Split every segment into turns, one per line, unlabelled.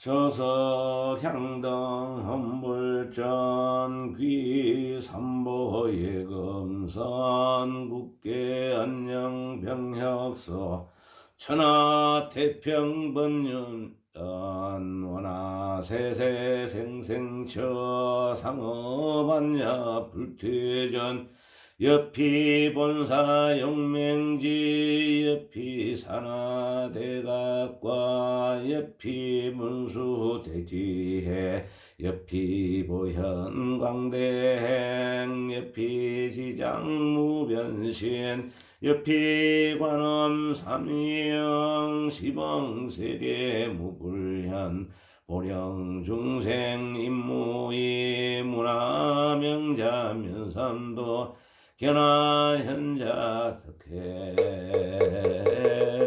서석향등 험불전 귀 삼보예 금선 국계 안녕 병혁서 천하 태평 번윤 원하 세세 생생처 상어반야 불퇴전 옆이 본사 용맹지 옆이 산하 대각과 옆이 문수 대지해 옆이 보현 광대행 옆이 지장 무변신 옆이 관음 삼위영 시봉 세계 무불현 보령 중생 임무이 문화 명자 면삼도 견하 현자 특혜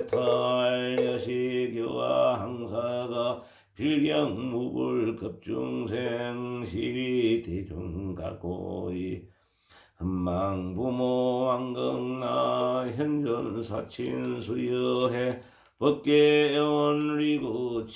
털 여시교와 항사가 필경 무불 급중생 시위 대중가고이 한망 부모 왕극나 현존 사친 수여해 법계 원리구치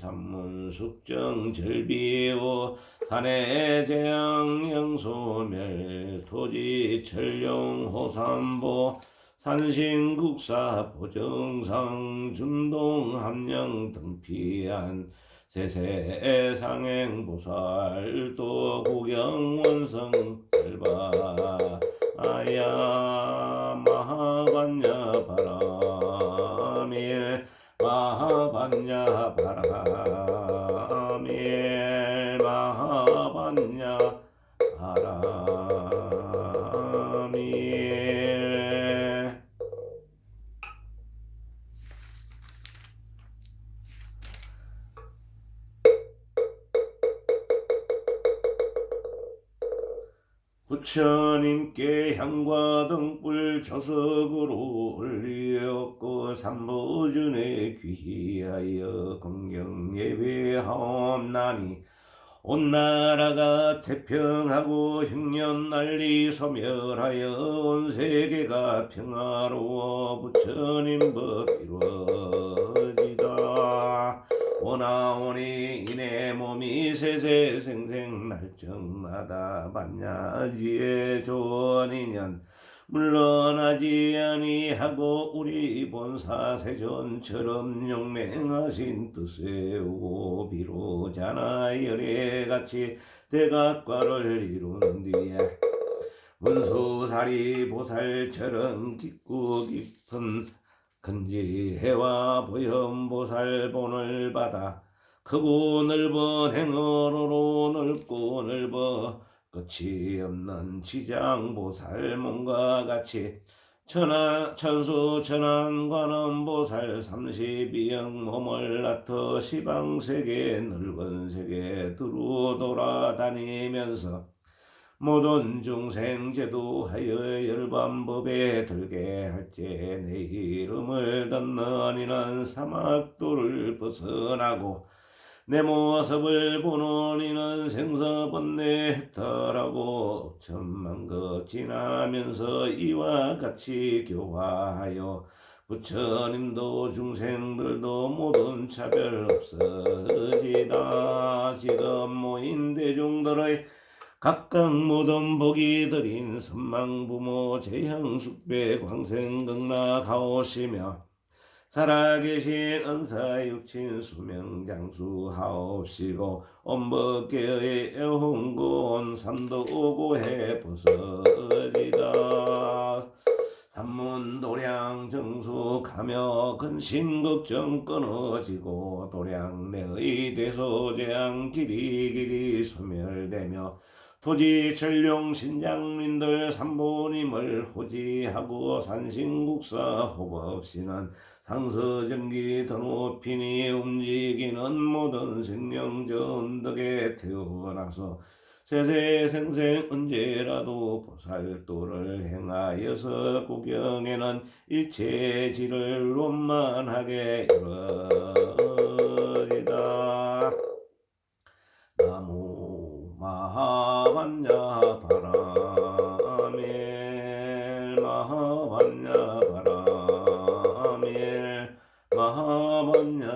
삼문 숙정 절비오 산해 재앙 영소멸 토지 철룡 호삼보 산신국사 보정상 준동 함령 등피한 세세상행 보살 도 구경 원성 발바 아야 반야 바라밀 마하반야 바라밀 부처님께 향과 등불 저석으로 올리었고 삼보전에 귀하여 공경 예배하옵나니 온 나라가 태평하고 흉년 난리 소멸하여 온 세계가 평화로워 부처님 법 이루어지다. 오나오니 이내 몸이 세세생생 날정마다. 만야지의 조언이년 물러나지 아니하고 우리 본사 세존처럼 용맹하신 뜻에 오고 비로 자나 열애같이 대각과를 이룬 뒤에 문수사리 보살처럼 깊고 깊은 근지해와 보현보살 본을 받아 크고 넓은 행어로로 넓고 넓어 끝이 없는 지장보살 몸과 같이 천하 천수 천안 관음보살 삼십이형 몸을 나터 시방세계 넓은 세계 두루 돌아다니면서 모든 중생 제도하여 열반법에 들게 할지 내 이름을 듣는 이는 사막도를 벗어나고 내 모습을 보는 이는 생사번뇌 획탈하고. 천만 것 지나면서 이와 같이 교화하여 부처님도 중생들도 모든 차별 없어지다. 지금 모인 대중들의 각각 모든 복이 드린 선망부모 재향숙배 광생극나 가오시며 살아계신 은사육친 수명장수 하옵시고 엄법계의 애홍곤 삼도고해 부서지다. 산문 도량 정숙하며 근심 걱정 끊어지고 도량 내의 대소재앙 길이 길이 소멸되며 토지 천룡 신장민들 삼보님을 호지하고 산신국사 호법시는 상서정기 더 높이니 움직이는 모든 생명전덕에 태어나서 세세생생 언제라도 보살도를 행하여서 구경에는 일체지를 원만하게 이루어지다. 나무 마하반야 하만냐